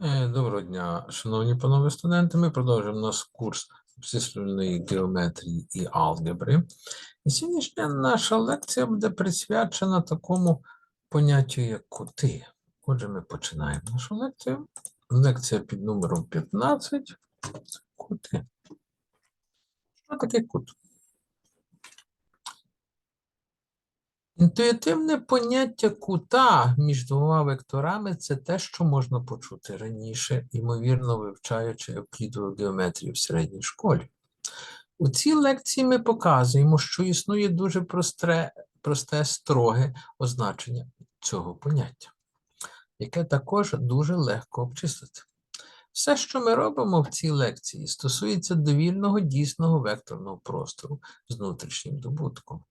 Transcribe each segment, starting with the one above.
Е, Доброго дня, шановні панове студенти. Ми продовжуємо наш курс обчислювальної геометрії і алгебри. І сьогоднішня наша лекція буде присвячена такому поняттю, як кути. Отже, ми починаємо нашу лекцію. Лекція під номером 15. Кути. Що таке кут? Інтуїтивне поняття кута між двома векторами це те, що можна почути раніше, ймовірно, вивчаючи евклідову геометрію в середній школі. У цій лекції ми показуємо, що існує дуже просте, просте строге означення цього поняття, яке також дуже легко обчислити. Все, що ми робимо в цій лекції, стосується довільного дійсного векторного простору з внутрішнім добутком.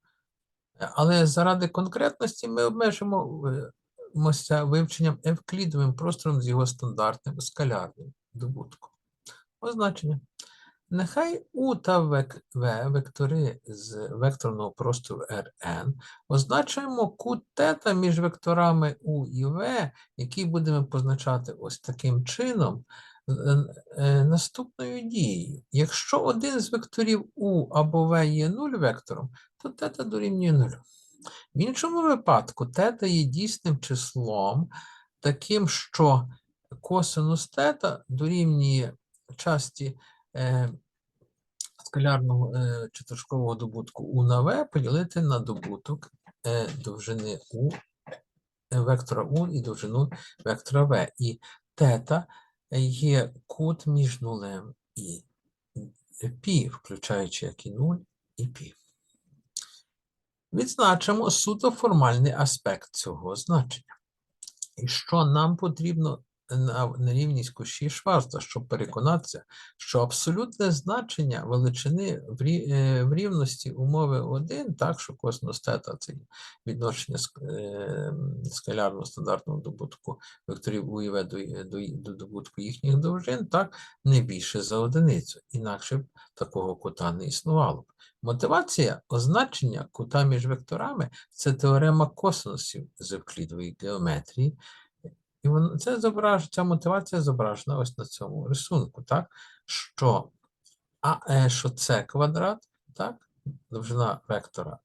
Але заради конкретності ми обмежимося вивченням евклідовим простором з його стандартним скалярним добутком. Означення. Нехай У та В вектори з векторного простору Rn означуємо кут тета між векторами У і В, який будемо позначати ось таким чином, е, е, наступною дією. Якщо один з векторів У або В є нуль вектором, то тета дорівнює нулю. В іншому випадку тета є дійсним числом, таким, що косинус тета дорівнює часті е, скалярного е, добутку У на В поділити на добуток е, довжини У, е, вектора У і довжину вектора В. І тета є кут між нулем і пі, включаючи як і 0 і пі. Відзначимо суто формальний аспект цього значення. І що нам потрібно на, на рівність кущі Шварца, щоб переконатися, що абсолютне значення величини в, е, рівності умови 1, так, що косинус тета це відношення е, скалярного стандартного добутку векторів У і до, до, до добутку їхніх довжин, так, не більше за одиницю. Інакше б такого кута не існувало б. Мотивація означення кута між векторами це теорема косинусів з евклідової геометрії. І це зображ, ця мотивація зображена ось на цьому рисунку, так? Що, а, е, що це квадрат, так? Довжина вектора,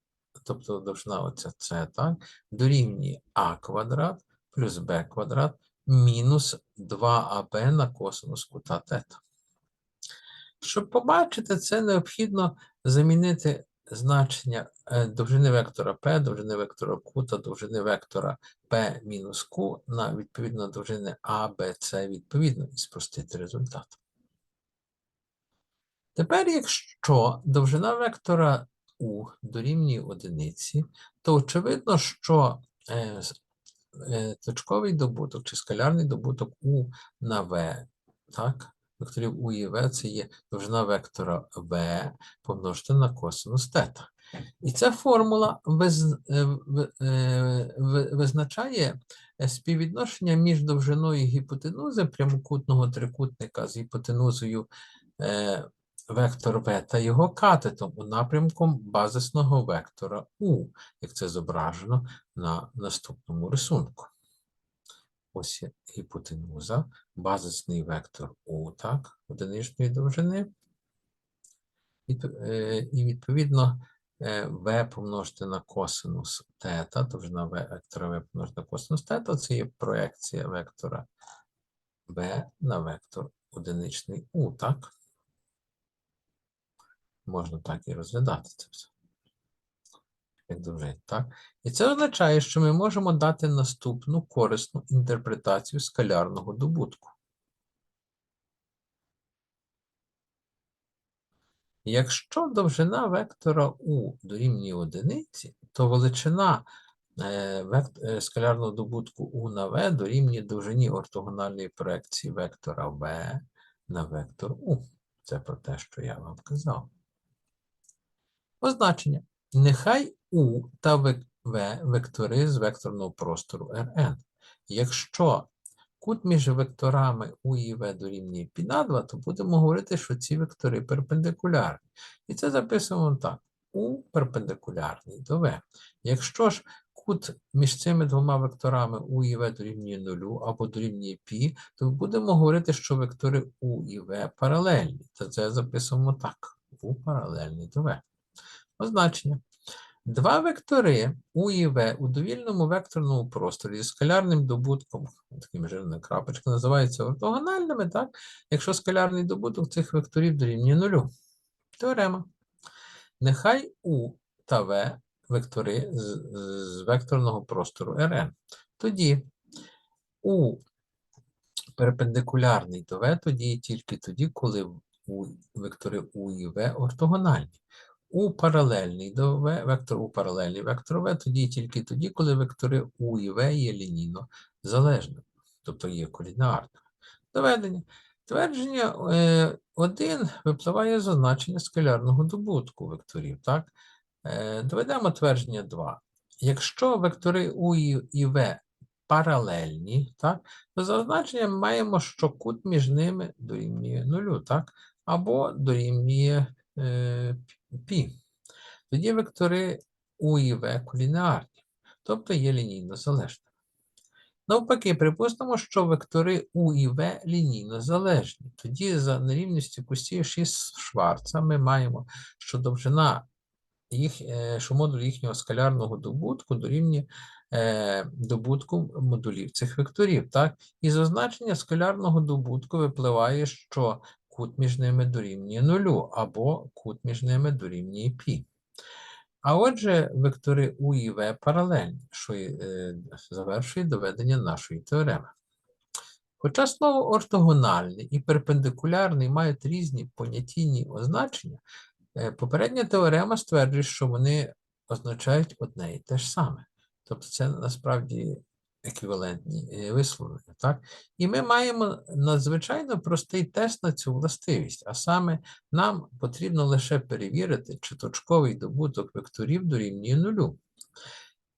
тобто довжина оця це, так? Дорівнює а квадрат плюс б квадрат мінус 2аб на косинус кута тета. Щоб побачити це, необхідно замінити значення е, довжини вектора P, довжини вектора Q та довжини вектора P мінус Q на відповідно довжини A, B, C відповідно і спростити результат. Тепер, якщо довжина вектора U дорівнює одиниці, то очевидно, що е, е, точковий добуток чи скалярний добуток U на V, так, векторів U і V це є довжина вектора V помножити на косинус тета. І ця формула е, в- е, визначає е, співвідношення між довжиною гіпотенузи прямокутного трикутника з гіпотенузою вектор V та його катетом у напрямку базисного вектора U, як це зображено на наступному рисунку. Ось гіпотенуза, базисний вектор U, так, одиничної довжини. Е, І відповідно е, v помножити на косинус тета, довжина вектора v помножити на косинус тета, це є проекція вектора v на вектор одиничний u, так? Можна так і розглядати це все. Як довжина, так? І це означає, що ми можемо дати наступну корисну інтерпретацію скалярного добутку. Якщо довжина вектора U дорівнює одиниці, то величина е, е, скалярного добутку U на V дорівнює довжині ортогональної проекції вектора V на вектор U. Це про те, що я вам казав. Означення. Нехай U та V вектори з векторного простору Rn. Якщо кут між векторами U і V дорівнює на 2, то будемо говорити, що ці вектори перпендикулярні. І це записуємо так. U перпендикулярний до V. Якщо ж кут між цими двома векторами У і В дорівнює нулю або дорівнює π, то будемо говорити, що вектори У і В паралельні. То це записуємо так. У паралельний до В. Означення. Два вектори У і В у довільному векторному просторі зі скалярним добутком, таким жирним крапочка, називаються ортогональними, так? Якщо скалярний добуток цих векторів дорівнює нулю. Теорема. Нехай У та В вектори з, з векторного простору Rn. Тоді У перпендикулярний до В тоді тільки тоді, коли у вектори У і В ортогональні. У паралельний до В, вектор У паралельний вектор В тоді тільки тоді, коли вектори У і В є лінійно залежними, тобто є колінарними. Доведення. Твердження 1 випливає з означення скалярного добутку векторів. Так? Е, Доведемо твердження 2. Якщо вектори У і В паралельні, так, то за означенням маємо, що кут між ними дорівнює нулю, так? або дорівнює е, π. Тоді вектори У і В колінеарні, тобто є лінійно залежними. Навпаки, припустимо, що вектори У і В лінійно залежні. Тоді за нерівністю кустів 6 Шварца ми маємо, що довжина їх, е, що модуль їхнього скалярного добутку дорівнює е, добутку модулів цих векторів. Так? І з означення скалярного добутку випливає, що кут між ними дорівнює нулю, або кут між ними дорівнює π. А отже, вектори У і В паралельні, що е, завершує доведення нашої теореми. Хоча слово ортогональний і перпендикулярний мають різні понятійні означення, е, попередня теорема стверджує, що вони означають одне і те ж саме. Тобто це насправді еквівалентні е, висловлення. Так? І ми маємо надзвичайно простий тест на цю властивість, а саме нам потрібно лише перевірити, чи точковий добуток векторів дорівнює нулю.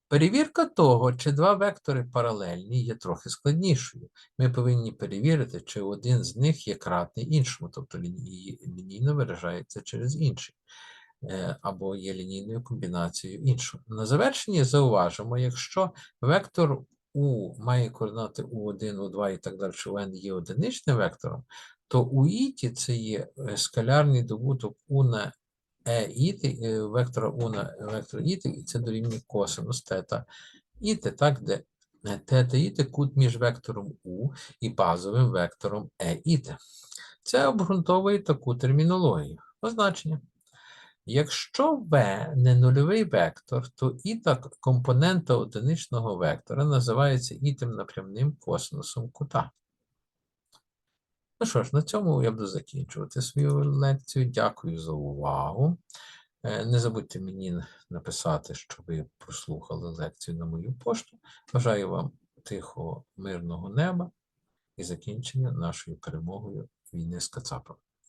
Перевірка того, чи два вектори паралельні, є трохи складнішою. Ми повинні перевірити, чи один з них є кратний іншому, тобто ліній- лінійно виражається через інший, е, або є лінійною комбінацією іншого. На завершення зауважимо, якщо вектор У має координати У1, У2 і так далі, у n є одиничним вектором, то у іті це є е, скалярний добуток У на е іти, е, вектора У на вектор іти, і це дорівнює косинус тета іти, так, де е, тета іти кут між вектором У і базовим вектором е іти. Це обґрунтовує таку термінологію. Означення. Якщо v не нульовий вектор, то і так компонента одиничного вектора називається ітим напрямним косинусом кута. Ну що ж, на цьому я буду закінчувати свою лекцію. Дякую за увагу. Е, Не забудьте мені написати, що ви прослухали лекцію на мою пошту. Бажаю вам тихого, мирного неба і закінчення нашою перемогою війни з Кацапом.